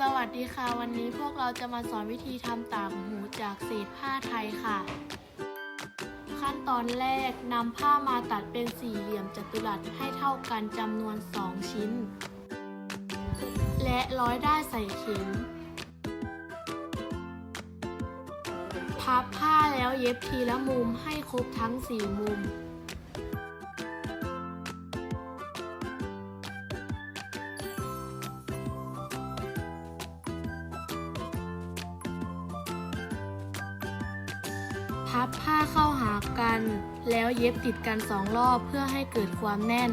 สวัสดีค่ะ วันนี้พวกเราจะมาสอนวิธีทำต่างหูจากเศษผ้าไทยค่ะ ขั้นตอนแรกนำผ้ามาตัดเป็นสี่เหลี่ยมจัตุรัสให้เท่ากันจำนวน 2 ชิ้น และร้อยได้ายใส่เข็มพับผ้าแล้วเย็บทีละมุมให้ครบทั้ง 4 มุม พับผ้าเข้าหากัน แล้วเย็บติดกันสองรอบเพื่อให้เกิดความแน่น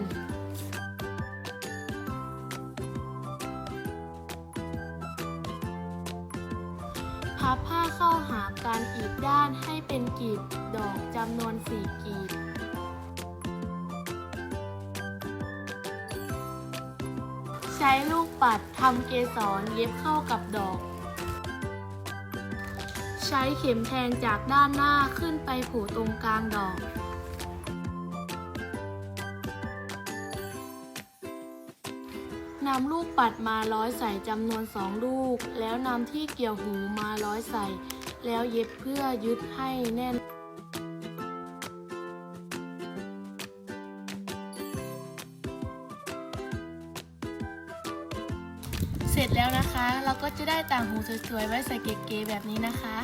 พับผ้าเข้าหากันอีกด้านให้เป็นกลีบดอกจำนวนสี่กลีบใช้ลูกปัดทำเกสรเย็บเข้ากับดอก ใช้เข็มแทงจากด้านหน้าขึ้นไปผูตรงกลางดอก นำลูกปัดมาร้อยใส่จำนวนสองลูก แล้วนำที่เกี่ยวหูมาร้อยใส่ แล้วเย็บเพื่อยึดให้แน่น เสร็จแล้วนะคะ เราก็จะได้ต่างหูสวยๆไว้ใส่เก๋ๆแบบนี้นะคะ